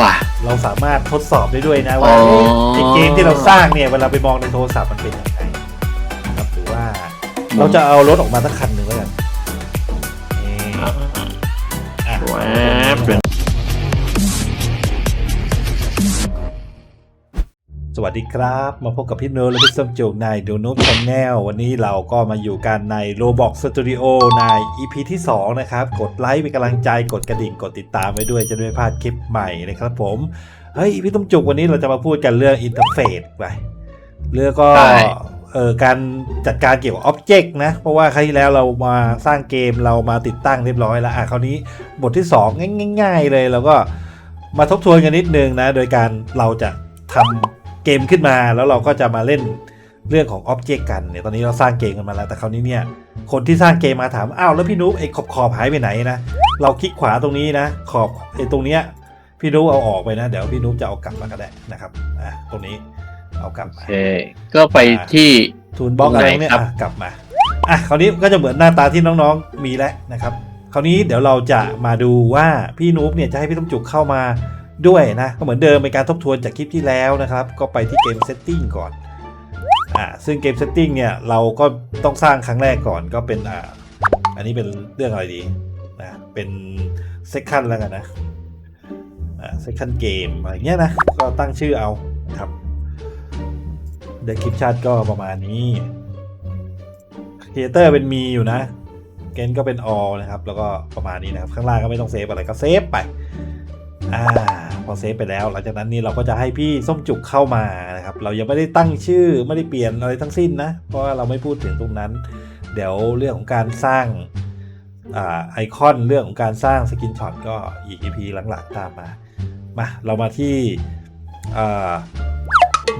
ว่ะ เราสามารถทดสอบได้ด้วยนะว่าอ๋อเอ๊ะไอเกมที่เราสร้างเนี่ยเวลาไปมองในโทรศัพท์มันเป็นยังไงนะครับหรือว่า เราจะเอารถออกมาสักคันหนึ่ง วัสดีครับ มาพบกับพี่เนิร์ดและพี่ส้มจุกในดูนูบชแนลวันนี้เราก็มาอยู่กันใน Roblox Studio ใน EP ที่ 2 นะครับ กดไลค์เป็นกำลังใจกดกระดิ่งกดติดตามไว้ด้วยจะได้ไม่พลาดคลิปใหม่นะครับผม เฮ้ย พี่ต้มจุกวันนี้เราจะมาพูดกันเรื่องอินเทอร์เฟซไปเรื่องก็ใช่เออการจัดการเกี่ยวกับอ็อบเจกต์นะ เพราะว่าครั้งที่แล้วเรามาสร้างเกมเรามาติดตั้งเรียบร้อยแล้วอะคราวนี้บทที่ 2 ง่าย ๆ เลยเราก็มาทบทวนกันนิดนึงนะ โดยการเราจะทำ เกมขึ้นมาแล้วเราก็จะมาเล่นเรื่องของอ็อบเจกต์กันเนี่ยตอนนี้เราสร้างเกมกันมาแล้ว แต่คราวนี้เนี่ยคนที่สร้างเกมมาถามอ้าวแล้วพี่นุ๊กไอ้ขอบขอบหายไปไหนนะเราคลิกขวาตรงนี้นะ ขอบไอ้ตรงเนี้ยพี่นุ๊กเอาออกไปนะ เดี๋ยวพี่นุ๊กจะเอากลับมาก็ได้นะครับอะตรงนี้เอากลับโอมาเคก็ไปที่ทูนบล็อกตรงอะไหนไรเนี่ยครับอะกลับมาอะคราวนี้ก็จะเหมือนหน้าตาที่น้องๆมีแล้วนะครับ คราวนี้เดี๋ยวเราจะมาดูว่าพี่นุ๊กเนี่ยจะให้พี่ต้มจุกเข้ามา ด้วยนะ ก็เหมือนเดิมเป็นการทบทวนจากคลิปที่แล้วนะครับ ก็ไปที่เกมเซตติ้งก่อนอ่าซึ่งเกมเซตติ้งเนี่ย เราก็ต้องสร้างครั้งแรกก่อนก็เป็นอ่าอันนี้เป็นเรื่องอะไรดีนะเป็นเซคันแล้วกันนะอ่าเซคันเกมอะไรเงี้ยนะ ก็ตั้งชื่อเอาครับเดคลิปชาติก็ประมาณนี้ครีเอเตอร์เป็นมีอยู่นะเกนก็เป็นออนะครับ แล้วก็ประมาณนี้นะครับ ข้างล่างก็ไม่ต้องเซฟอะไรก็เซฟไป อ่าพอเซฟไปแล้ว หลังจากนั้นนี่เราก็จะให้พี่ส้มจุกเข้ามานะครับ เรายังไม่ได้ตั้งชื่อไม่ได้เปลี่ยนอะไรทั้งสิ้นนะ เพราะว่าเราไม่พูดถึงตรงนั้น เดี๋ยวเรื่องของการสร้างอาไอคอนเรื่องของการสร้างสกินช็อตก็อีก EP หลังๆตามมา มาเรามาที่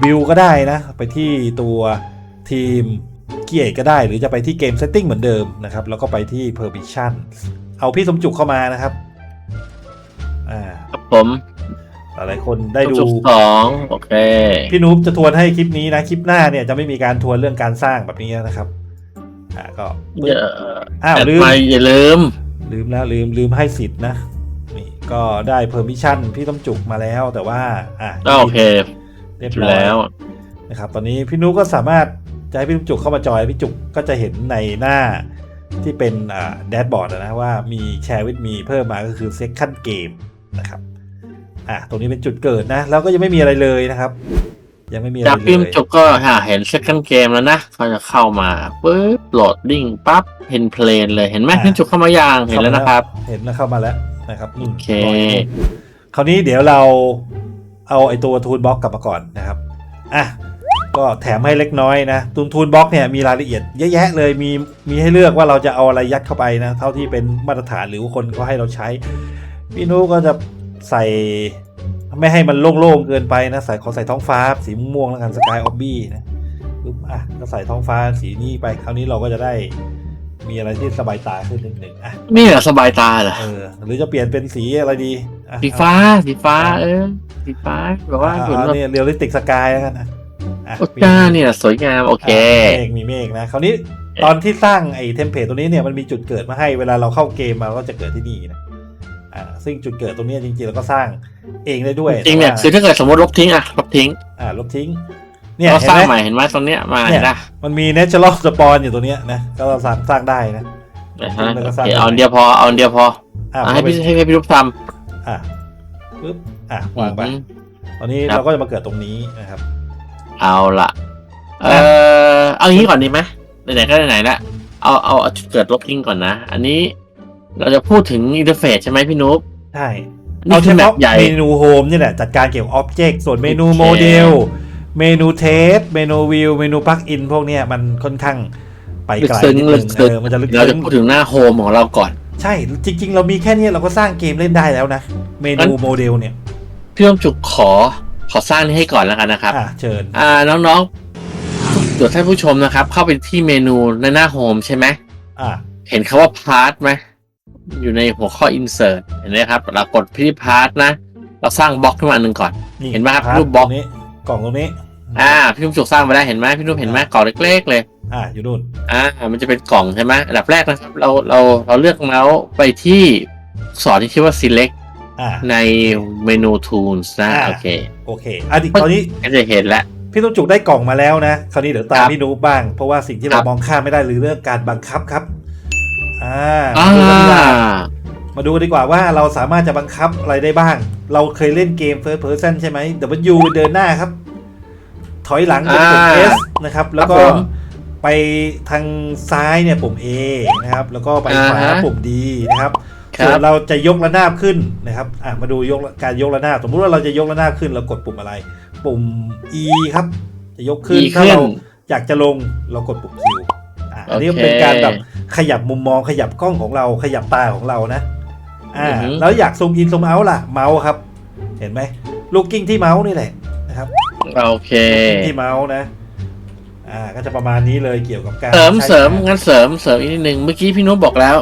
วิวก็ได้นะ ไปที่ตัวทีมเกียร์ก็ได้ หรือจะไปที่เกมเซตติ้งเหมือนเดิมนะครับ แล้วก็ไปที่ permission เอาพี่สมจุกเข้ามานะครับ ครับผมหลายๆคนได้ดูจุดสองโอเค พี่นูบจะทวนให้คลิปนี้นะ คลิปหน้าเนี่ยจะไม่มีการทวนเรื่องการสร้างแบบนี้นะครับอ่าก็อย่าอ้าวแอดลืมไปอย่าลืม ลืมแล้วลืมลืมให้สิทธิ์นะนี่ก็ได้เพอร์มิชันพี่ต้มจุกมาแล้วแต่ว่า อะก็โอเค เรียบอยู่ร้อยแล้วนะครับ ตอนนี้พี่นุก็สามารถจะให้พี่ต้มจุกเข้ามาจอยพี่จุกก็จะเห็นในหน้าที่เป็นอ่าแดชบอร์ดนะว่ามีแชร์วิดมีเพิ่มมาก็คือเซ c คันเกม นะครับอะตรงนี้เป็นจุดเกิดนะแล้วก็ยังไม่มีอะไรเลยนะครับ ยังไม่มีอะไรจากเลพิมพ์ยจบก็หาเห็น second game แล้วนะเขาจะเข้ามาปุ๊บโหลดดิ้งปั๊บเห็นเพลนเลยเห็นไหมพิมพ์จบเข้ามายังเห็นแล้วนะครับ เห็นแล้วเข้ามาแล้วนะครับนู่นโอเครอยนู่นคราวนี้เดี๋ยวเราเอาไอตัวทูนบล็อกกลับมาก่อนนะครับอะก็แถมให้เล็กน้อยนะตูนทูนบล็อกเนี่ยมีรายละเอียดเยอะแยะเลยมีมีให้เลือกว่าเราจะเอาอะไรยัดเข้าไปนะ เท่าที่เป็นมาตรฐานหรือว่าคนก็ให้เราใช้ พี่นุก็จะใส่ไม่ให้มันโล่งๆเกินไปนะใส่ขอใส่ท้องฟ้าสีม่วงๆแล้วกันสกายออบบี้นะปึ๊บอะก็ใส่ท้องฟ้าสีนี้ไปคราวนี้เราก็จะได้มีอะไรที่สบายตาขึ้นนิดหนึ่งอะนี่เหรอสบายตาเหรอเออหรือจะเปลี่ยนเป็นสีอะไรดีอะสีฟ้าสีฟ้า เออสีฟ้าแบบว่าอะเหมือนเอาแบบเนี่ยเรียลลิสติกสกายแล้วกันนะอะโอ้จ้าเนี่ยสวยงามโอเคอะมีเมฆมีเมฆนะคราวนี้ตอนที่สร้างไอ้เทมเพลตตัวนี้เนี่ยมันมีจุดเกิดมาให้เวลาเราเข้าเกมมาก็จะเกิดที่นี่นะ อ่าซึ่งจุดเกิดตรงเนี้ยจริงๆเราก็สร้างเองได้ด้วยจริงเนี่ยแต่ว่าคือถ้าเกิดสมมติลบทิ้งอะลบทิ้งอ่าลบทิ้งเนี่ยเราเห็สนร้างไหใหมม่เห็นไหมตรงเนี้ยมาเนี่เห็ยนนะมันมี natural spawn อยู่ตัวเนี้ยนะก็เราสร้างสร้างได้นะนะฮะแล้วก็โอสร้างเคได้เอาอันเดียวพอเอาอันเดียวพออ่าอะให้พี่ให้พี่รูปทำอ่าปึ๊บอะวางไปอืมตอนนี้ครับเราก็จะมาเกิดตรงนี้นะครับ เอาละเออเอางี้ก่อนดีไหมไหนๆก็ไหนๆละเอาเอาเอาจุดเกิดลบทิ้งก่อนนะ อันนี้ เราจะพูดถึงอินเทอร์เฟซใช่ไหมพี่นุ๊กใช่นี่เอาคืเฉอแมพาะปใหญ่เมนูโฮมนี่แหละ จัดการเกี่ยวกับอ็อบเจกต์ส่วนเมนูโอเคโมเดล เมนูเทสเมนูวิว เมนูปลั๊กอินพวกเนี้ยมันค่อนข้างไปลึกไกลซึ้งนิดลึนึกงซึ้งเออมันจะลึกเราซึ้จะงพูดถึงหน้าโฮมของเราก่อน ใช่ จริง ๆ เรามีแค่เนี้ยเราก็สร้างเกมเล่นได้แล้วนะ เมนูโมเดลเนี่ย พี่ต้มจุกขอขอสร้างนี้ให้ก่อนแล้วกันนะครับอะเชิญอ่าน้องๆเดี๋ยวท่านผู้ชมนะครับ เข้าไปที่เมนูในหน้าโฮมใช่ไหมอะเห็นคาว่าพาร์ทไหม อยู่ในหัวข้อ insert เห็นไหมครับ เรากดที่พาร์ทนะ เราสร้างบล็อกขึ้นมาอันหนึ่งก่อน เห็นไหมครับพาทรูปบล็อกตงนี้กล่องตรงนี้ อ่า พี่นุ่มจุกสร้างไปได้เห็นไหมพี่นุ่มเห็นไหมกล่องเล็กๆเลย อะอยู่นู่นอ่า มันจะเป็นกล่องใช่ไหมอันดับแรกนะครับ เรา เรา เราเลือกเมาส์ไปที่สอนที่ชื่อว่า select อ่าในเมนู tools นะอ่าโอเค โอเคอันนี้คราวนี้ก็จะเห็นแล้วพี่ต้องจุกได้กล่องมาแล้วนะ คราวนี้เดี๋ยวตามครับพี่นูบ้าง เพราะว่าสิ่งที่คเรารับมองข้ามไม่ได้หรือเรื่องการบังคับครับ อ่าอ่า มาดูกันดีกว่ามาดูกันดีกว่าว่าเราสามารถจะบังคับอะไรได้บ้าง เราเคยเล่นเกม first person ใช่ไหม W เดินหน้าครับ ถอยหลังเป็นปุ่ม อ่า S นะครับ แล้วก็ครับผมไปทางซ้ายเนี่ยปุ่ม A นะครับ แล้วก็ไปขวาอ่าฮะปุ่ม D นะครับ ครับ ส่วนเราจะยกระนาบขึ้นนะครับอะมาดูยกการยกระนาบ สมมุติว่าเราจะยกระนาบขึ้นเรากดปุ่มอะไร ปุ่ม E ครับ จะยกขึ้น E ถ้าเราขึ้นอยากจะลงเรากดปุ่ม Q อะอันนี้โอเคเป็นการแบบขยับมุมมองขยับกล้องของเราขยับตาของเรานะ อ่าอือฮึแล้วอยากซูมอินซูมเอาล่ะ เมาส์ครับ เห็นไหมลูกกิ้งที่เมาส์นี่แหละนะครับโอเคที่เมาส์นะ อ่า ก็จะประมาณนี้เลยเกี่ยวกับการเสริมใช้เสริมงานงั้นเสริมเสริมอีกนิดนึงเมื่อกี้พี่นุ๊กบอกแล้ว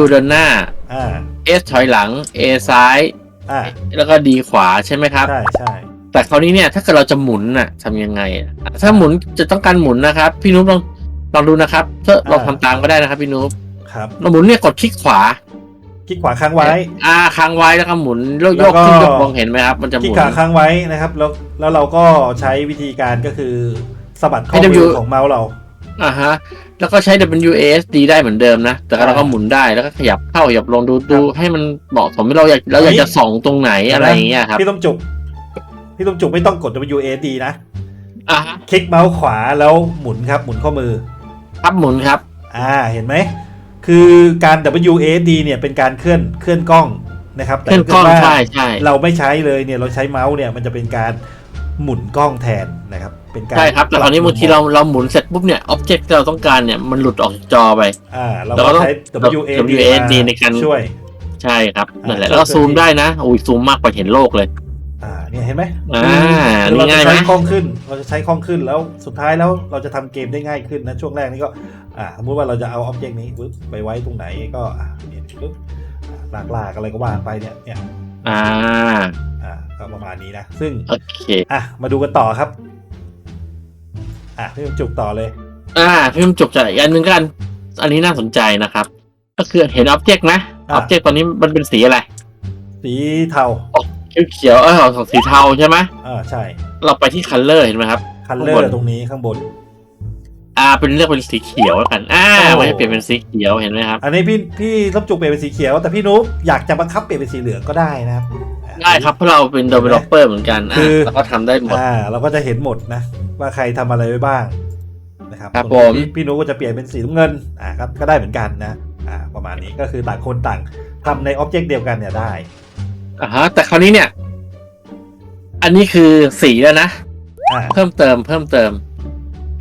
W เดินหน้าอ่า S ถอยหลัง A ซ้ายอ่าแล้วก็ D ขวาใช่ไหมครับ ใช่ใช่แต่คราวนี้เนี่ยถ้าเกิดเราจะหมุนน่ะทำยังไงอะถ้าหมุนจะต้องการหมุนนะครับ พี่นุ๊กลอง ลองดูนะครับถ้าลองทำตามก็ได้นะครับพี่นุ๊กครับเราหมุนเนี่ยกดคลิกขวา คลิกขวาค้างไว้ อ่าค้างไว้แล้วก็หมุนโยกแล้โยวกก็ขึ้นยกลงเห็นไหมครับ มันจะหคลิกมุนขาค้างไว้นะครับ แล้วแล้วเราก็ใช้วิธีการก็คือสะบัดข้อให้มื W อของเมาส์เราอ่าฮะแล้วก็ใช้ W A S D ได้เหมือนเดิมนะ แต่ก็เราก็หมุนได้แล้วก็ขยับเข้าขยับลงดูดูให้มันเหมาะสมเราอยากเราอยากจะส่องตรงไหนอะไรอย่างเงี้ยครับพี่ต้องจุกพี่ต้องจุกไม่ต้องกด W A D นะอ่าฮะคลิกเมาส์ขวาแล้วหมุนครับหมุนข้อมือ ครับหมุนครับ อ่าเห็นไหม คือการ W A D เนี่ยเป็นการเคลื่อนเคลื่อนกล้องนะครับแต่เคลื่อนกล้องถ้าเกิดว่าใช่ใช่เราไม่ใช้เลยเนี่ยเราใช้เมาส์เนี่ยมันจะเป็นการหมุนกล้องแทนนะครับ เป็นการใช่ครับแต่คราวนี้บางทีเราเราหมุนเสร็จปุ๊บเนี่ยอ็อบเจกต์ที่เราต้องการเนี่ยมันหลุดออกจากจอไปอ่าเราเราก็ก็ต้องใช้ W A D W A D ในการช่วย ใช่ครับนั่นแหละอ่าแล้วก็ซูมได้นะอุ้ยซูมมากกว่าเห็นโลกเลย อ่าเนี่ยเห็นไหมอ่าคือเรานี่จะง่ายไหมใช้คล่องขึ้น เราจะใช้คล่องขึ้นแล้วสุดท้ายแล้วเราจะทำเกมได้ง่ายขึ้นนะช่วงแรกนี่ก็อ่าสมมติว่าเราจะเอาอ็อบเจกต์นี้ปึ๊บไปไว้ตรงไหนก็อ่าเนี่ยปึ๊บอ่าลากๆอะไรก็ว่าไปเนี่ยเนี่ยอ่าอ่าก็ประมาณนี้นะซึ่งโอเคอะมาดูกันต่อครับ อะพี่จุกต่อเลย อ่าพี่มันจบจากอีกอันหนึงกัน อันนี้น่าสนใจนะครับ ก็คือเห็นอ็อบเจกต์ไหมอ่าอ็อบเจกต์ตอนนี้มันเป็นสีอะไร สีเทา เขียวๆเออของสีเทาใช่ไหมอ่าใช่เราไปที่คัลเลอร์เห็นไหมครับ คันเลอข้างบร์น ตรงนี้ข้างบน อ่าเป็นเลือกเป็นสีเขียวแล้วกันอ่าโอ้ ไม่ให้เปลี่ยนเป็นสีเขียวเห็นไหมครับอันนี้พี่พี่ต้องจุกเปลี่ยนเป็นสีเขียว แต่พี่นุ๊กอยากจะบังคับเปลี่ยนเป็นสีเหลืองก็ได้นะครับอะได้ครับเพราะเราเป็น developer เหมือนกันคือะอเราก็ทำได้หมด อ่าเราก็จะเห็นหมดนะ ว่าใครทำอะไรไว้บ้างนะครับครับส่วนผม พี่พี่นุ๊กก็จะเปลี่ยนเป็นสีน้ำเงินอ่าครับก็ได้เหมือนกันนะอ่าประมาณนี้ก็คือต่างคนต่างทำในอ็อบเจกต์เดียวกันเนี่ยได้ อ่าฮะ แต่คราวนี้เนี่ย อันนี้คือสีแล้วนะ อ่า เพิ่มเติมเพิ่มเติม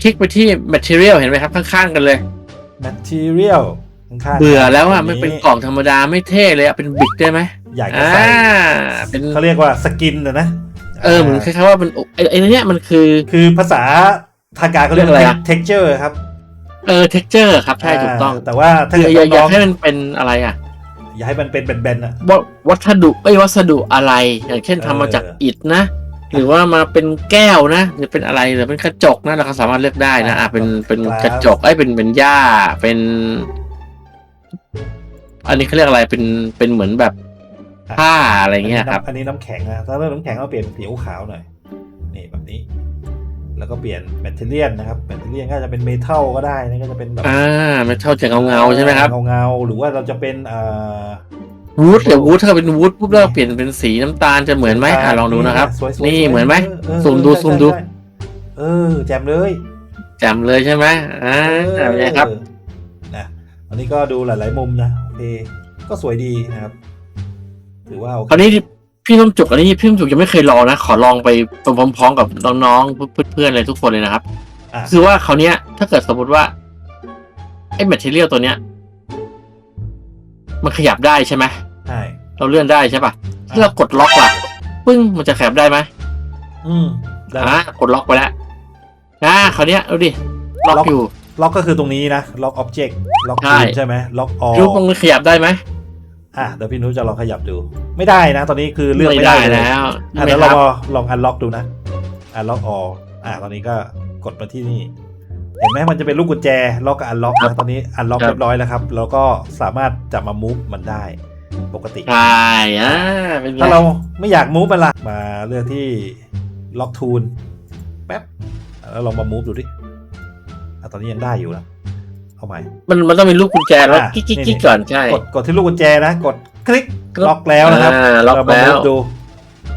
คลิกไปที่ material เห็นไหมครับ ข้างๆกันเลย material ข้างๆเบื่อแล้วอะนไม่นี้เป็นกล่องธรรมดาไม่เท่เลยอะ เป็นบิกได้ไหมอยากจะอ่า ใส่เป็น เขาเรียกว่าสกินนะนะเออ เหมือนคล้ายๆว่าเป็นไอ้ไอ้เนี้ยมันคือ คือภาษาทางการเขาเรียกเรียกอะไรอะ texture ครับเออ texture ครับ ใช่ถูกต้องาแต่ว่าถ้าคือเกิดอย่าอย่าน้องให้มันเป็นอะไรอะ ๆ อย่าให้มันเป็นแบนๆอะวัวัสดุไอ้ยวัสดุอะไร อย่างเช่นเออทำมาจากอิฐนะ หรือว่ามาเป็นแก้วนะ หรือเป็นอะไรหรือเป็นกระจกนะเราก็สามารถเลือกได้นะอะเป็นเป็นกระจกไอ้ยเป็นเป็นหญ้าเป็น อันนี้เขาเรียกอะไรเป็นเป็นเหมือนแบบผ้าอะไรเงี้ยครับ อันนี้น้ำแข็งนะถ้าเรื่องน้ำแข็งเราเปลี่ยนเป็นสีขาวๆหน่อยนี่แบบนี้ แล้วก็เปลี่ยนแมทเทอเรียนนะครับแมทเทอเรียนก็จะเป็นเมทัลก็ได้นะก็จะเป็นแบบอ่าไม่เท่าจะเงาเงาๆใช่ไหมครับเงาๆหรือว่าเราจะเป็นเอ่อวูดเดี๋ยววูดถ้าเป็นวูดปุ๊บแล้วเปลี่ยนเป็นสีน้ำตาลจะเหมือนไหมอะลองดูนะครับสวยๆนี่สวยๆเหมือนไหมเออซูมดูใช่ซูมดูใช่เออแจ่มเลยแจ่มเลยใช่ไหมอ่าเออแบบนี้ครับนะอันนี้ก็ดูหลาย ๆ มุมนะโอเคก็สวยดีนะครับ ถือว่าโอเคคราวนี้ พี่ต้มจุกอันนี้พี่ต้มจุกยังไม่เคยลองนะ ขอลองไปพร้อมๆกับน้องๆเพื่อนๆอะไรทุกคนเลยนะครับ อะคือว่าคราวเนี้ยถ้าเกิดสมมติว่าไอ้แมทเทียลตัวเนี้ย มันขยับได้ใช่ไหมใช่เราเลื่อนได้ใช่ปะที่เรากดล็อกล่ะปึ้งมันจะขยับได้ไหมอืมได้อ่ากดล็อกไปแล้วอ่าคราวเนี้ยดูดิล็อกล็อกอยู่ ล็อกก็คือตรงนี้นะ ล็อกอ็อบเจกต์ ล็อกใช่ ใช่ไหมล็อกออ รูปมันขยับได้ไหม อะเดี๋ยวพี่นุ้ยจะลองขยับดู ไม่ได้นะ ตอนนี้คือเลือกไม่ไม่ได้ได้เลยแล้วอะไม่เดี๋ยวคเรารับลองอันล็อกดูนะอันล็อกออะตอนนี้ก็กดมาที่นี่ เห็นไหมมันจะเป็นลูกกุญแจล็อกกับอันล็อกนะตอนนี้อันล็อกครับเรียบร้อยแล้วครับ แล้วก็สามารถจะมามูฟมันได้ปกติใช่อ่าเป็นไงถ้าเราไม่อยากมูฟมันละมาเลือกที่ล็อกทูนแป๊บแล้วลองมามูฟดูดิอะตอนนี้ยังได้อยู่นะ เอาใหม่ มันมันต้องมีลูกกุญแจแล้วอะกิ๊กกิ๊กนี่ กิ๊กก่อนใช่ กดกดที่ลูกกุญแจนะ กดคลิกล็อกแล้วนะครับอ่าล็อกเรามาแล้มูวฟดู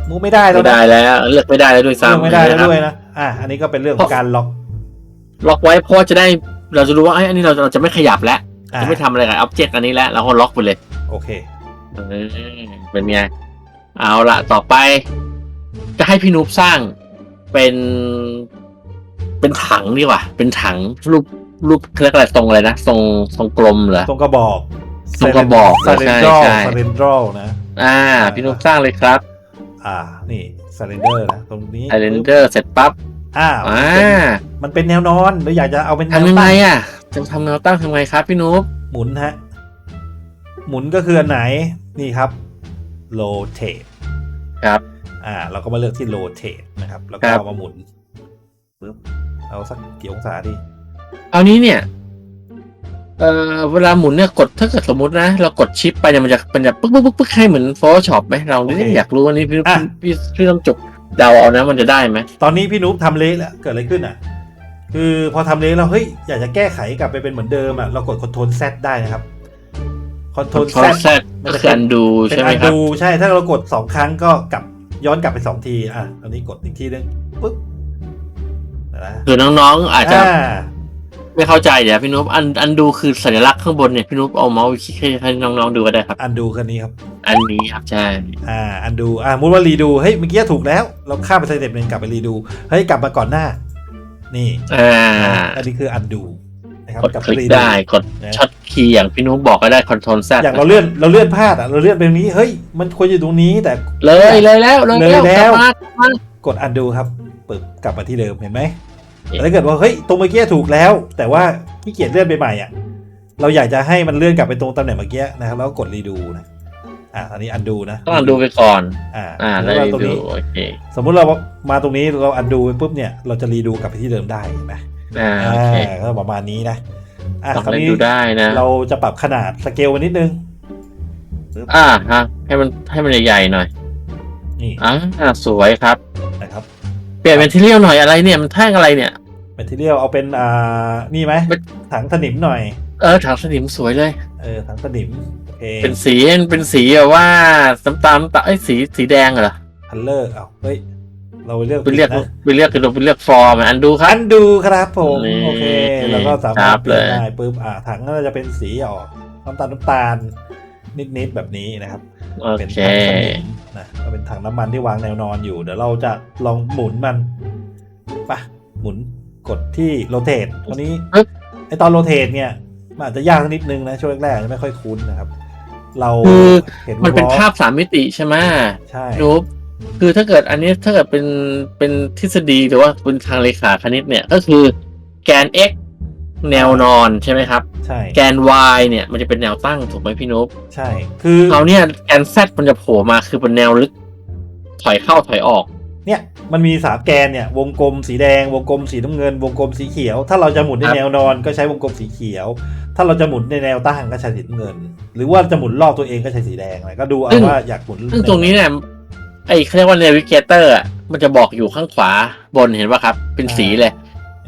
มูฟไม่ได้แล้วไม่นะได้แล้ว เลือกไม่ได้แล้วด้วยเลือกซ้ำไม่ได้แล้วนะครับด้วยนะอะอันนี้ก็เป็นเรื่องของการล็อกล็อกไว้เพราะว่าจะได้เราจะรู้ว่าไอ้ยอันนี้เราเราจะไม่ขยับแล้วอะจะไม่ทำอะไรกับอ็อบเจกต์อันนี้แล้วเราก็ล็อกไปเลยโอเค เออเป็นไงเอาละต่อไป จะให้พี่นุ๊บสร้างเป็น เป็นถังดีกว่า เป็นถังรูป รูปเขาเรียกอะไรทรงอะไรนะทรงทรงกลมเหรอ ตรงกระบอกตรงกระบอกซาเรนใช่ดรอลใช่ซาเรนดรอลนะ อ่า พี่นุ๊บสร้างเลยครับอ่า นี่ซาเรนเดอร์นะ ตรงนี้ไอเรนเดอร์เสร็จปั๊บอ้าวอ่ามันเป็นแนวนอนหรืออยากจะเอาเป็นแนวทำยังไงตั้งอะจะทำแนวตั้งทำไงครับพี่นุ๊บหมุนฮะ หมุนก็คืออันไหน นี่ครับ rotate ครับ อ่า เราก็มาเลือกที่ rotate นะครับ แล้วก็ครับ เอามาหมุนปึ๊บเอาสักกี่องศาดี เอานี้เนี่ย เอ่อเวลาหมุนเนี่ยกดถ้าเกิดสมมตินะ เรากดชิปไปเนี่ยมันจะมันจะปึ๊กปึ๊กปึ๊กปึ๊กให้เหมือน Photoshop ไหมเราโอเคอยากรู้อันนี้พี่อะ พี่พี่ต้องจบเดาเอานะมันจะได้ไหมตอนนี้พี่นุ๊กทำเละแล้วเกิดอะไรขึ้นอะ คือพอทำเละแล้วเฮ้ยอยากจะแก้ไขกลับไปเป็นเหมือนเดิมอะเรากด Ctrl Z ได้นะครับ Ctrl คอน Z แซตก็คืออันดูเป็นใช่ไหมอันครับ ดูใช่ถ้าเรากดสองครั้งก็กลับย้อนกลับไปสองที อะตอนนี้กดอีกทีนึงปึ๊บนะคือน้องๆอาจจะอ่า ไม่เข้าใจเดี๋ยวพี่นุ๊บอันอันดูคือสัญลักษณ์ข้างบนเนี่ยพี่นุ๊บเอาเมาส์คลิกให้ให้น้องๆดูก็ได้ครับ อันดูคันนี้ครับ อันนี้ครับใช่อ่าอันดูอ่ามุดว่ารีดูเฮ้ยเมื่อกี้ถูกแล้ว เราข้ามไปสเต็ปหนึ่งกลับไปรีดูเฮ้ยกลับมาก่อนหน้า นี่อ่าอันนี้คืออันดูนะครับกดกับคลิกรีได้กดนะช็อตคีย์อย่างพี่นุ๊บบอกก็ได้คอนโทรลแซอย่างเราเลื่อนเราเลื่อนพลาดอะเราเลื่อนไปตรงนี้เฮ้ยมันควรอยู่ตรงนี้แต่เลยเลยแล้วเลยเลยแล้วกบมากลับมากดอันดูครับปึ๊บกลับมาที่เดิมเห็นไหมเอ๊ะ แต่ถ้าเกิดว่าเฮ้ยตรงเมื่อกี้ถูกแล้ว แต่ว่าขี้เกียจเลื่อนไปใหม่อะเราอยากจะให้มันเลื่อนกลับไปตรงตำแหน่งเมื่อกี้นะครับแล้วก็กดรีดูนะอ่าอันนี้อันดูนะต้องดูไปก่อนอ่าอ่าแล้แล้ววตรงดูนี้โอเคสมมุติเรามาตรงนี้เราอันดูปุ๊บเนี่ยเราจะรีดูกลับไปที่เดิมได้เห็นไหมอ่าอ่าโอเคก็ประมาณนี้นะอะต้องคราวเล่นนี้ดูได้นะเราจะปรับขนาดสเกลมันนิดนึงอ่าฮะให้มันให้มันใหญ่ๆหน่อยนี่อ่าสวยครับนะครับ เปลี่ยนเป็นที่เรียวหน่อยอะไรเนี่ยมันแท่งอะไรเนี่ยแมทเทียลเอาเป็นอ่านี่ไหมเป็นถังสนิมหน่อย เออถังสนิมสวยเลย เออถังสนิมโอเคเป็นสีเป็นสีแบบว่าน้ำตาลน้ำตาลไอ้ยสีสีแดงเหรอคัลเลอร์เอาเฮ้ยเราไปเลือกไปเรียกผิดนะไปเรียกกันไปเรียกฟอร์มอันดูครัอับนดูครับผมนี่โอเค แล้วก็สาครัมารถบเปลี่ยนเลยได้ปุ๊บอ่าถังก็จะเป็นสีออกน้ำตาลน้ำตาลนิดๆแบบนี้นะครับโอเป็นเคถังสนิมนะก็เป็นถังน้ำมันที่วางแนวนอนอยู่ เดี๋ยวเราจะลองหมุนมันไปะหมุน กดที่โรเตทตอนนี้ปึ๊บไอตอนโรเตทเนี่ยมันอาจจะยากนิดนึงนะช่วงแรกๆอาจจะไม่ค่อยคุ้นนะครับ เราคือเห็นมันเป็นล้อภาพสามมิติใช่ไหมใช่นูบคือถ้าเกิดอันนี้ถ้าเกิดเป็นเป็นทฤษฎีหรือว่าเป็นทางเลขาคณิตเนี่ยก็คือแกน x แนวนอนใช่ไหมครับใช่แกน y เนี่ยมันจะเป็นแนวตั้งถูกไหมพี่นุ๊บใช่ คือเราเนี่ยแกน z มันจะโผล่มาคือเป็นแนวลึก ถอยเข้าถอยออกเนี่ย มันมีสามแกนเนี่ยวงกลมสีแดง วงกลมสีน้ำเงิน วงกลมสีเขียว ถ้าเราจะหมุนในครับแนวนอนก็ใช้วงกลมสีเขียว ถ้าเราจะหมุนในแนวตั้งก็ใช้สีน้ำเงิน หรือว่าจะหมุนรอบตัวเองก็ใช้สีแดงอะไรก็ดูเอาว่าอยากหมุนซึ่งตรงนี้เนี่ยไอ้เขาเรียกว่า navigator อะมันจะบอกอยู่ข้างขวาบนเห็นป่ะครับ เป็นสีเลย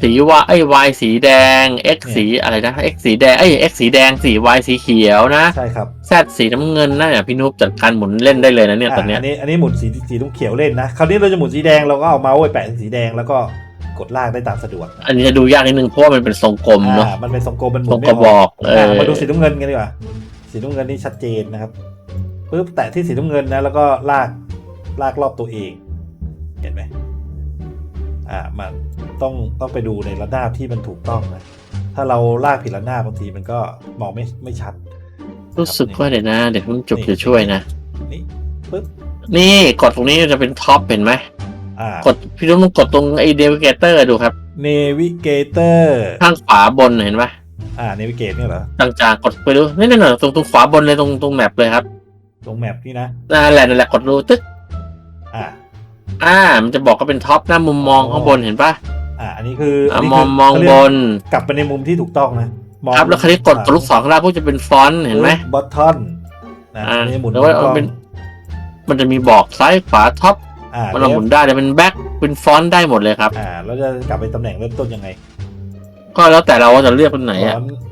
สีว่าไอ้ y สีแดง x สีอะไรนะ x สีแดงไอ้ย x สีแดงสี y สีเขียวนะใช่ครับ z สีน้ำเงินนะเนี่ยพี่นุ๊บจัดการหมุนเล่นได้เลยนะเนี่ยตอนเนี้ยอันนี้อันนี้หมุนสีสีน้ำเขียวเล่นนะคราวนี้เราจะหมุนสีแดงเราก็เอาเมาส์ไปแปะที่สีแดงแล้วก็กดลากได้ตามสะดวก อันนี้จะดูยากนิดนึงเพราะว่ามันเป็นทรงกลมเนาะอ่ามันเป็นทรงกลมมันหมุทรนงไม่กระอบอกอกเออมาดูสีน้ำเงินกันดีกว่าสีน้ำเงินนี่ชัดเจนนะครับปุ๊บแตะที่สีน้ำเงินนะแล้วก็ลากลากรอบตัวเอง เห็นไหม อ่ามันต้องต้องไปดูในระนาบที่มันถูกต้องนะ ถ้าเราลากผิดระนาบบางทีมันก็มองไม่ไม่ชัด รู้สึกว่าเดี๋ยวนะ เดี๋ยวคุณจุกจะช่วยนะ นี่ปุ๊บนี่กดตรงนี้จะเป็นท็อปเห็นไหมอ่ากดพี่นุ๊บต้องกดตรงไอ้ navigator ดูครับเนวิเกเตอร์ข้างขวาบนเห็นไหมอ่าเนวิเกตเนี่ยเหรอจางๆกดไปดูนี่ๆๆตรงตรงขวาบนเลยตรงตรงแมปเลยครับ ตรงแมปนี่นะนั่นแหละนั่นแหละกดดูตึ๊กอ่า อ่า มันจะบอกว่าเป็นท็อปหน้ามุมมองข้างบนเห็นปะอ่า อันนี้คืออะนนี้มคืองมองเขาเรียบกนกลับไปในมุมที่ถูกต้องนะมองครับแล้วคราวนี้กดกดลูกศรข้างล่างพวกจะเป็นฟอนต์เห็นไหม บอททอนนะอ่าอันนี้หมุนแล้วว่ากล้องเป็น มันจะมีบอกซ้ายขวาท็อปอ่ามันเราหมุนได้แต่เป็นแบ็คเป็นฟอนต์ได้หมดเลยครับ อ่าแล้วจะกลับไปตำแหน่งเริ่มต้นยังไงก็แล้วแต่เราว่าจะเลือกคนไหนอะ ฟอนต์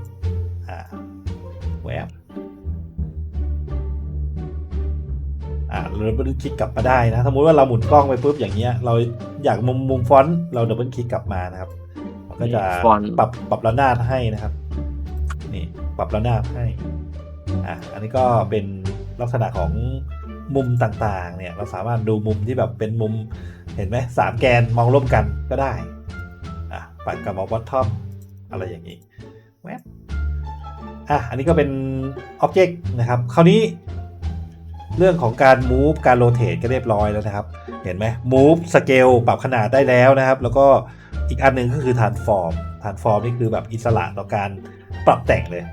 อ่าเราดับเบิลคลิกกลับมาได้นะสมมติว่าเราหมุนกล้องไปปุ๊บอย่างเงี้ย เราอยากมุมมุมฟอนต์เราดับเบิลคลิกกลับมานะครับมันก็จะฟอนต์ปรับปรับระนาดให้นะครับนี่ปรับระนาดให้ อะ อันนี้ก็เป็นลักษณะของมุมต่างๆ เนี่ย เราสามารถดูมุมที่แบบเป็นมุม เห็นไหมสามแกนมองร่วมกันก็ได้ อะ ปัดกับมองบอททอมอะไรอย่างนี้แวบอะ อันนี้ก็เป็นอ็อบเจกต์นะครับ คราวนี้ เรื่องของการ move การ rotate ก็เรียบร้อยแล้วนะครับ เห็นไหม move scale ปรับขนาดได้แล้วนะครับ แล้วก็อีกอันหนึ่งก็คือ transform transform นี่คือแบบอิสระต่อการปรับแต่งเลย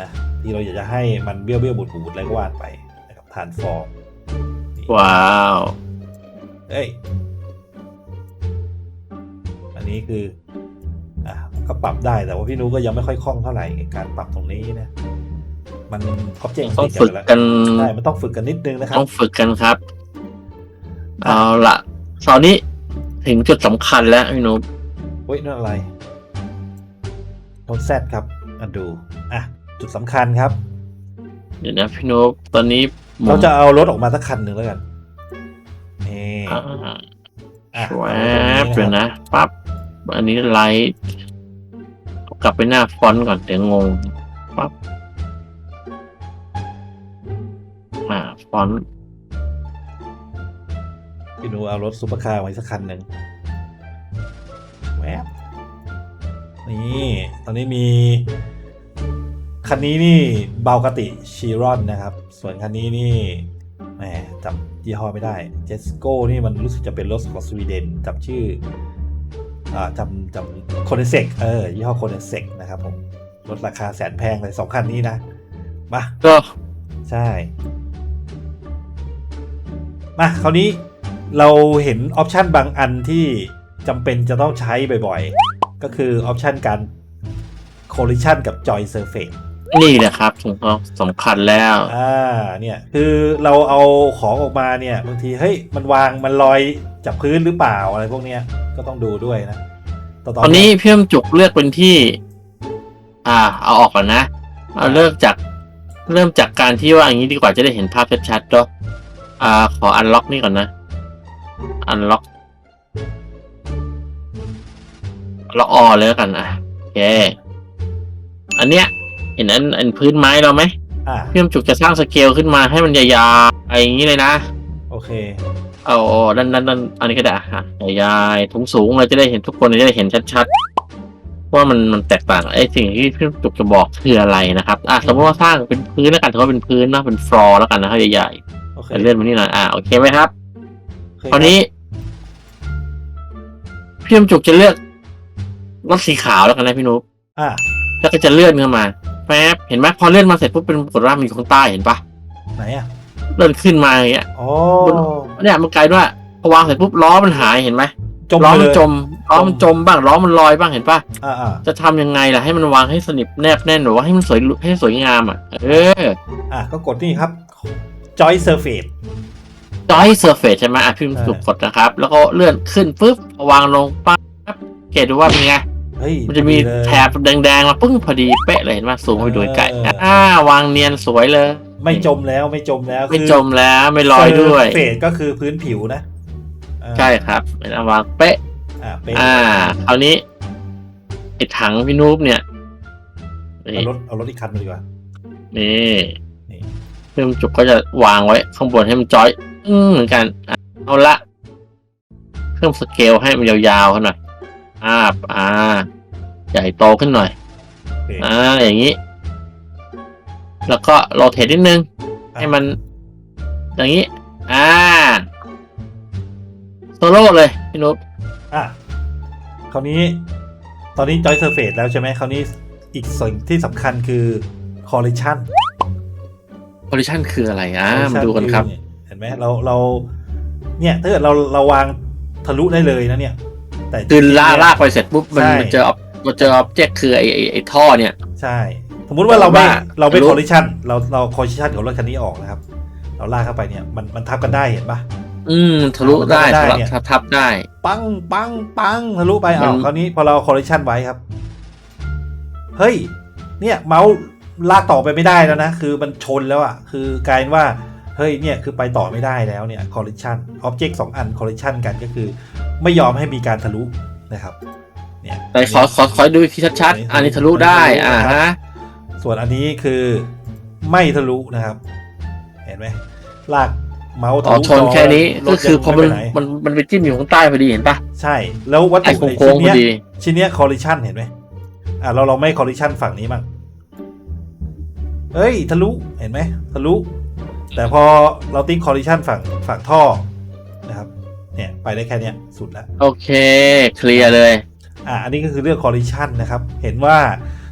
นะที่เราอยากจะให้มันเบี้ยวเบี้ยวบูดบูดอะไรก็ว่านไปนะครับ transform นี่ว้าว เอ้ย อันนี้คืออะก็ปรับได้แต่ว่าพี่นุก็ยังไม่ค่อยคล่องเท่าไหร่ในการปรับตรงนี้นะ มันอ็อบเจกต์ต้องฝึกกันใช่มันต้องฝึกกันนิดนึงนะครับ ต้องฝึกกันครับ เอาละตอนนี้ถึงจุดสำคัญแล้วพี่นุ๊กเฮ้ยนั่นอะไรโน้ตแซดครับอะดู อะ จุดสำคัญครับ เดี๋ยวนะพี่นุ๊กตอนนี้หมุนเราจะเอารถออกมาสักคันหนึ่งแล้วกันนี่อ่าอะแวเอาบตรงเดี๋ยวนี้นะนะปั๊บอันนี้ไลท์กลับไปหน้าฟอนต์ก่อนเดี๋ยวงงปั๊บ อ่าฟอนต์พี่หนูเอารถซุปเปอร์คาร์ไว้สักคันหนึ่งแวบนี่ตอนนี้มี คันนี้นี่เบากติชีรอนนะครับ ส่วนคันนี้นี่แหมจำยี่ห้อไม่ได้เจสโก้นี่มันรู้สึกจะเป็นรถของสวีเดนจำชื่ออ่าจำจำโคเนเซกเออยี่ห้อโคเนเซกนะครับผมรถราคาแสนแพงเลยสองคันนี้นะมาก็ใช่ มาคราวนี้เราเห็นออปชันบางอันที่จำเป็นจะต้องใช้บ่อยๆ ก็คือออปชันการ collision กับ joy surface นี่แหละครับถึงสำคัญแล้ว อ่าเนี่ยคือเราเอาของออกมาเนี่ยบางทีเฮ้ยมันวางมันลอยจากพื้นหรือเปล่าอะไรพวกเนี้ยก็ต้องดูด้วยนะแต่ตอนนี้พี่อมจุกเลือกเป็นที่ อ่า เอาออกก่อนนะ เอาเริ่มจากเริ่มจากการที่ว่าอย่างนี้ดีกว่าจะได้เห็นภาพชัดๆเนาะ อ่า ขออันล็อกนี่ก่อนนะ อันล็อก ล็อกออเลยแล้วกันอะโอเค อันเนี้ย เห็นอันอันพื้นไม้เราไหมอ่าพี่อมจุกจะสร้างสเกลขึ้นมาให้มันยาวๆอะไรอย่างนี้เลยนะ โอเค เอาด้านด้านด้านอันนี้ก็ได้ค่ะยายๆถุงสูงเราจะได้เห็นทุกคนจะได้เห็นชัดๆ ว่ามันมันแตกต่างไอ้สิ่งที่พี่จุกจะบอกคืออะไรนะครับ อะสมมติว่าสร้างเป็นพื้นแล้วกันถือว่าเป็นพื้นนะเป็นฟลอร์แล้วกันนะครับใหญ่โอๆ เคแต่เลื่อนมานี่หน่อยอะโอเคไหมครับโอเคราวนี้ พี่จุกจะเลือกรถสีขาวแล้วกันนะพี่นุ๊กอ่าแล้วก็จะเลื่อนขึ้นมาแป๊บเห็นไหมพอเลื่อนมาเสร็จปุ๊บเป็นปรากฏว่ามันอยู่ข้างใต้เห็นปะไหนอะเลื่อนขึ้นมาอย่างเงี้ยอ๋อเนี่ยมันกลายเป็นว่าพอวางเสร็จปุ๊บล้อมันหายเห็นไหมจมล้อไปเลมันยจมล้อมันจมบ้างล้อมันลอยบ้างเห็นปะอ่าอ่าจะทำยังไงล่ะให้มันวางให้สนิทแนบแน่นหรือว่าให้มันสวยให้สวยงามอะเอออะก็กดนี่ครับ joy surface จอยเซอร์เฟสใช่ไหมอะพิมพ์ใช่ถูกกดนะครับ แล้วก็เลื่อนขึ้นปุ๊บวางลงปั๊บเกตดูว่าเป็นไงเฮ้ยมันจะมีพอดีเลยแถบแดงๆมาปึ้งพอดีเป๊ะเลยเห็นไหมสูงไปโดยไกลเอออ่าวางเนียนสวยเลย ไม่จมแล้วไม่จมแล้วไม่จมแล้วไม่ลอยด้วยเฟสก็คือพื้นผิวนะอ่าใช่ครับเป็นวางเป๊ะอ่าเป็นอ่าคราวนี้ไอ้ถังพี่นูบเนี่ยนี่เอารถเอารถอีกคันมาดีกว่านี่ นี่เครื่องจุกก็จะวางไว้ข้างบนให้มันจอย อืมเหมือนกันอะเอาละเพิ่มสเกลให้มันยาวๆขึ้นหน่อยอ่าอ่า ใหญ่โตขึ้นหน่อยโอเคอ่า อย่างนี้ แล้วก็โรเทตนิดนึง ให้มัน อย่างนี้ อ่า โซโล่เลย พี่นุ๊กอะคราวนี้ ตอนนี้ joy surface แล้วใช่ไหมคราวนี้อีกสิ่งที่สำคัญคือ collision โพลิชัน คืออะไรอ่า collision มาดูกันครับอเห็นไหมเราเรา เนี่ยถ้าเกิดเราเราวางทะลุได้เลยนะเนี่ย แต่คือลาจริงๆเนี่ยลากไปเสร็จปุ๊บมันใช่มันเจอ ob- มันเจออ็อบเจกต์คือไอไอ้ไอท่อเนี่ย ใช่แสมมุติว่าเราไม่ว่าเราไม่ทะลุคอลลิชันเราเราคอลลิชันของรถคันนี้ออกนะครับ เราลากเข้าไปเนี่ย มันมันทับกันได้เห็นปะอืมทะลุได้ได้ทะลุเนี่ยทับทับได้ ปังปังปังทะลุไปมันอ้าวคราวนี้พอเราคอลลิชันไว้ครับ เฮ้ย เนี่ยเมาส์ ลากต่อไปไม่ได้แล้วนะ คือมันชนแล้วอะ คือกลายเป็นว่า เฮ้ย เนี่ย คือไปต่อไม่ได้แล้วเนี่ยคอลลิชันออบเจกต์สองอันคอลลิชันกันก็คือ ไม่ยอมให้มีการทะลุนะครับ เนี่ยแต่ขอขอขอดูอีกทีชัดๆ อันนี้ทะลุได้ อ่าฮะ ส่วนอันนี้คือไม่ทะลุนะครับ เห็นไหมลากเมาส์ทะอ๋อลุชนแค่นี้รก็ถคือยังพอไม่มันไปไหนมันมันไปจิ้มอยู่ข้างใต้พอดีเห็นปะใช่ แล้ววัตไอ้ถุโค้งๆพชิ้อนเนี้ยดีชิ้นเนี้ยคอลลิชันเห็นไหมอะเราเราไม่คอลลิชันฝั่งนี้มั่ง เอ้ยทะลุเห็นไหมทะลุ แต่พอเราติ๊กคอลลิชันฝั่งฝั่งท่อนะครับ เนี่ยไปได้แค่เนี้ยสุดแล้ว โอเค เคลียร์เลย อะอันนี้ก็คือเรื่องคอลลิชันนะครับ เห็นว่า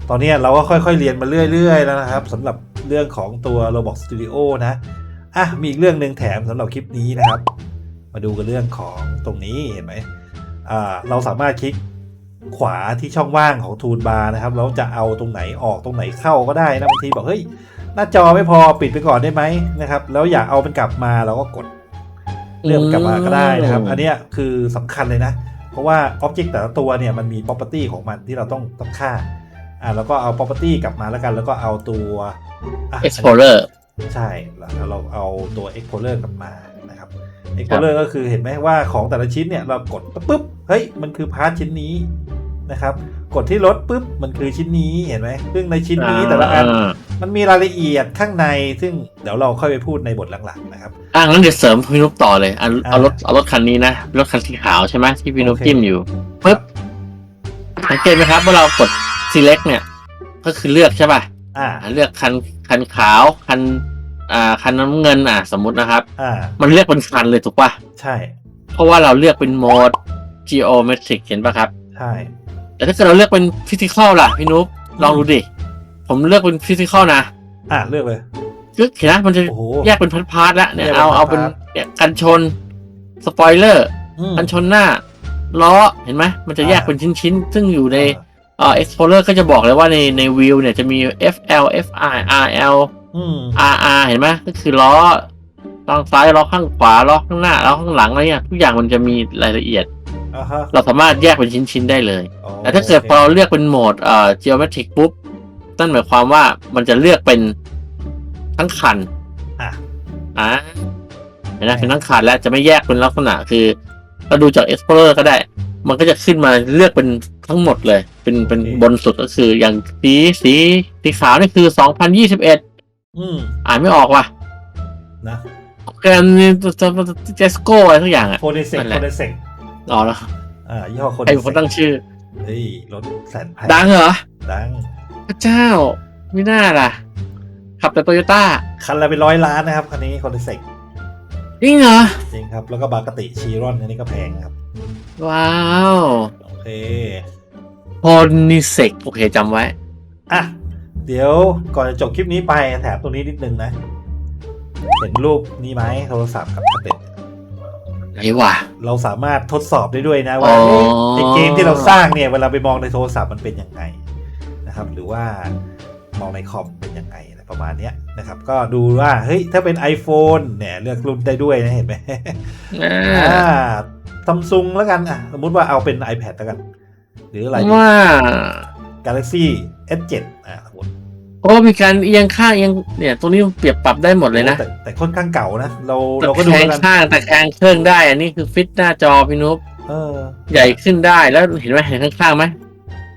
ตอนเนี้ยเราก็ค่อยๆเรียนมาเรื่อยๆแล้วนะครับสำหรับเรื่องของตัว Roblox Studio นะ อะ มีอีกเรื่องหนึ่งแถมสำหรับคลิปนี้นะครับ มาดูกันเรื่องของตรงนี้เห็นไหมอ่าเราสามารถคลิก ขวาที่ช่องว่างของทูลบาร์นะครับเราจะเอาตรงไหนออกตรงไหนเข้าก็ได้นะบางทีบอกเฮ้ยหน้าจอไม่พอปิดไปก่อนได้ไหมนะครับ แล้วอยากเอามันกลับมาเราก็กดเลือกกลับมาก็ได้นะครับ อันเนี้ยคือสำคัญเลยนะ เพราะว่าอ็อบเจกต์แต่ละตัวเนี่ยมันมี property ของมันที่เราต้องต้องค่าอ่าแล้วก็เอา property กลับมาแล้วกัน แล้วก็เอาตัวอะ explorer ใช่แล้วเราเอาตัว explorer กลับมานะครับ explorer ก็คือเห็นไหมว่าของแต่ละชิ้นเนี่ยเรากดปุ๊บ เฮ้ยมันคือพาร์ทชิ้นนี้นะครับ กดที่รถปุ๊บมันคือชิ้นนี้เห็นไหมซึ่งในชิ้นนี้แต่ละอันอ่ามันมีรายละเอียดข้างในซึ่งเดี๋ยวเราค่อยไปพูดในบทหลังๆนะครับอะงั้นเดี๋ยวเสริมพี่นุ๊กต่อเลยเอาเอาอ่ารรถเอารถคันนี้นะรถคันสีขาวใช่ไหมที่พี่นุ๊กโอเคจิ้มอยู่ปึ๊บสังเกตไหมครับว่าเรากด select เนี่ย ก็คือเลือกใช่ป่ะอ่าอะเลือกคันคันขาวคันอ่าคันน้ำเงินอะสมมุตินะครับ อ่า มันเลือกเป็นคันเลยถูกป่ะใช่ เพราะว่าเราเลือกเป็นโหมด geometric เห็นป่ะครับ ใช่ แต่ถ้าเกิดเราเลือกเป็น physical ล่ะพี่นุ๊กลองดูดิ ผมเลือกเป็น physical นะอ่าเลือกเลยก็เห็นนะมันจะโอ้โห แยกเป็นพาร์ทๆแล้วเนี่ยแยกเป็นเอาเอาเป็นพาร์ท เนี่ยกันชนสปอยเลอร์ อืม กันชนหน้าล้อเห็นไหมมันจะแยกอ่า เป็นชิ้นๆ ซึ่งอยู่ในอ่าเอ่อ explorer ก็จะบอกเลยว่าในในวิวเนี่ยจะมี FL FI RL อืม RR เห็นไหมก็คือล้อล้อซ้ายล้อข้างขวาล้อข้างหน้าล้อข้างหลังอะไรเนี่ยทุกอย่างมันจะมีรายละเอียด อ่าฮะเราสามารถแยกเป็นชิ้นๆได้เลย อ๋อแต่ถ้าเกิดโอพอเราเลือกเป็นโหมดเอ่อ geometric ปุ๊บ นั่นหมายความว่ามันจะเลือกเป็นทั้งคันอะ อ่าเห็นไหมเป็นทั้งคันแล้วจะไม่แยกเป็นลักษณะคือเราดูจาก explorer ก็ได้ มันก็จะขึ้นมาเลือกเป็นทั้งหมดเลย เป็นเป็นบนสุดก็คืออย่างสีสีสีขาวนี่คือ 2021 อืมอ่านไม่ออกว่ะนะแกรมเจสโก้อะไรทุกอย่างอะโคเดเซกนั่นแหโคละเดเซก อ๋อแล้วอ่ายี่ห้อโคเดใครเซเป็นคนกตั้งชื่อ เฮ้ยรถแสนแพงดังเหรอ ดังพระเจ้าไม่น่าล่ะ ขับแต่โตโยต้าคันละเป็นร้อยล้านนะครับ คันนี้โคเดเซกจริงเหรอ จริงครับ แล้วก็บากติชีรอนอันนี้ก็แพงครับ ว้าว โอเคโพนิเซกโอเคจำไว้ อะ เดี๋ยวก่อนจะจบคลิปนี้ไปแถมตรงนี้นิดนึงนะ เห็นรูปนี้ไหมโทรศัพท์กับแท็บเล็ต ไหนวะ เราสามารถทดสอบได้ด้วยนะว่าอ๋อเอ๊ะในเกมที่เราสร้างเนี่ยเวลาไปมองในโทรศัพท์มันเป็นยังไงนะครับ หรือว่ามองในคอมเป็นยังไงอะไรประมาณเนี้ยนะครับ ก็ดูว่าเฮ้ยถ้าเป็น iPhone เนี่ยเลือกรุ่นได้ด้วยนะเห็นไหม อ่าอ่าซัมซุงแล้วกันอะสมมุติว่าเอาเป็น iPad แล้วกัน หรืออะไรดีว่า Galaxy S7 อ่าสมมติ โอ้มีการเอียงข้างเอียงเนี่ย ตรงนี้เปรียบปรับได้หมดเลยนะแต่แต่ค่อนข้างเก่านะเราตะเราก็ดูแคงแล้วกันข้างตะแคงเครื่องได้ อันนี้คือฟิตหน้าจอพี่นุ๊กเออใหญ่ขึ้นได้แล้วเห็นไหมเห็นข้างๆไหม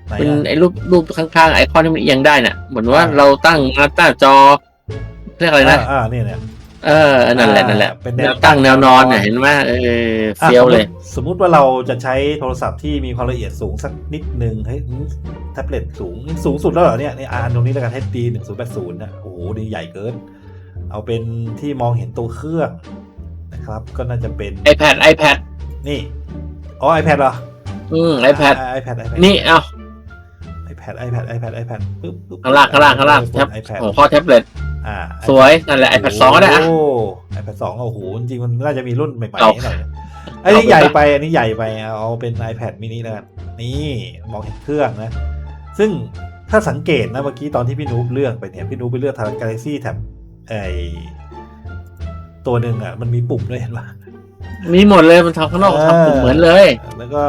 ไหนเป็นอะไอ้รูปรูปข้างๆไอคอนที่มันเอียงได้น่ะเหมือนว่าอ่าเราตั้งหน้าจอเรียกอะไรนะ อ่าอ่าเนี่ยเนี่ย เออนั่นแหละนั่นแหละอ่าเป็นแนแนววตั้งตั้งแนวนอนแนวนอนเนี่ยเห็นไหมเอออะเฟี้ยวเลยสมมุติสมมุติว่าเราจะใช้โทรศัพท์ที่มีความละเอียดสูงสักนิดนึงเฮ้ยแท็บเล็ตสูงนี่สูงสุดแล้วเหรอเนี่ยนี่อ่านตรงนี้แล้วกัน HD หนึ่งศูนย์แปดศูนย์นะโอ้โหนี่ใหญ่เกิน เอาเป็นที่มองเห็นตัวเครื่องนะครับ ก็น่าจะเป็น iPad iPad นี่อ๋อ iPad เหรออืม iPad อ่า iPad iPad นี่เอา iPad iPad iPad iPad ปึ๊บปึ๊บข้างล่างข้างล่างข้างล่างเออแท็บ iPad หัวข้อแท็บเล็ตอ่า สวยนั่นแหละ iPad 2ก็ได้อะ โอ้ iPad 2โอ้โห จริงๆมันน่าจะมีรุ่นใหม่ๆเอาให้หน่อยอันนี้เอาไปใหญ่ไป อันนี้ใหญ่ไป เอาเป็น iPad mini แล้วกันนี่มองเห็นเครื่องนะ ซึ่งถ้าสังเกตนะเมื่อกี้ตอนที่พี่นูบเลือกไปเนี่ย พี่นูบไปเลือกทางกาแล็กซี่แท็บไอตัวหนึ่งอะ มันมีปุ่มด้วยเห็นปะ มีหมดเลยมันทำข้างนอกทำปุ่มเหมือนเลย แล้วก็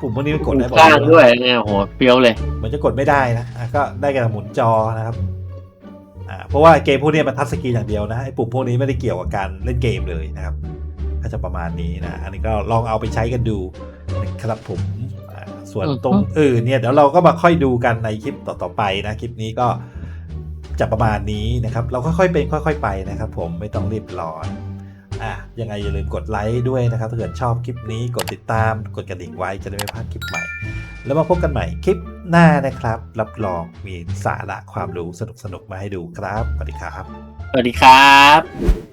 ปุ่มพวกนี้มันกดได้บอกข้างด้วยเนี่ยโหเปรี้ยวเลยเหมือนจะกดไม่ได้นะอะก็ได้แค่หมุนจอนะครับอ่าเพราะว่าเกมพวกนี้มันทัชสกรีนอย่างเดียวนะไอ้ปุ่มพวกนี้ไม่ได้เกี่ยวกับการเล่นเกมเลยนะครับก็จะประมาณนี้นะอันนี้ก็ลองเอาไปใช้กันดูนะครับผมอ่าส่วนอือฮึตรงอื่นเนี่ยเดี๋ยวเราก็มาค่อยดูกันในคลิปต่อๆไปนะคลิปนี้ก็จะประมาณนี้นะครับ เราค่อยๆเป็นค่อย ๆ ไปนะครับ ผมไม่ต้องรีบร้อน อะยังไงอย่าลืมกดไลค์ด้วยนะครับ ถ้าเกิดชอบคลิปนี้กดติดตาม กดกระดิ่งไว้จะได้ไม่พลาดคลิปใหม่ แล้วมาพบกันใหม่คลิปหน้านะครับ รับรองมีสาระความรู้สนุกๆมาให้ดูครับสวัสดีครับ สวัสดีครับ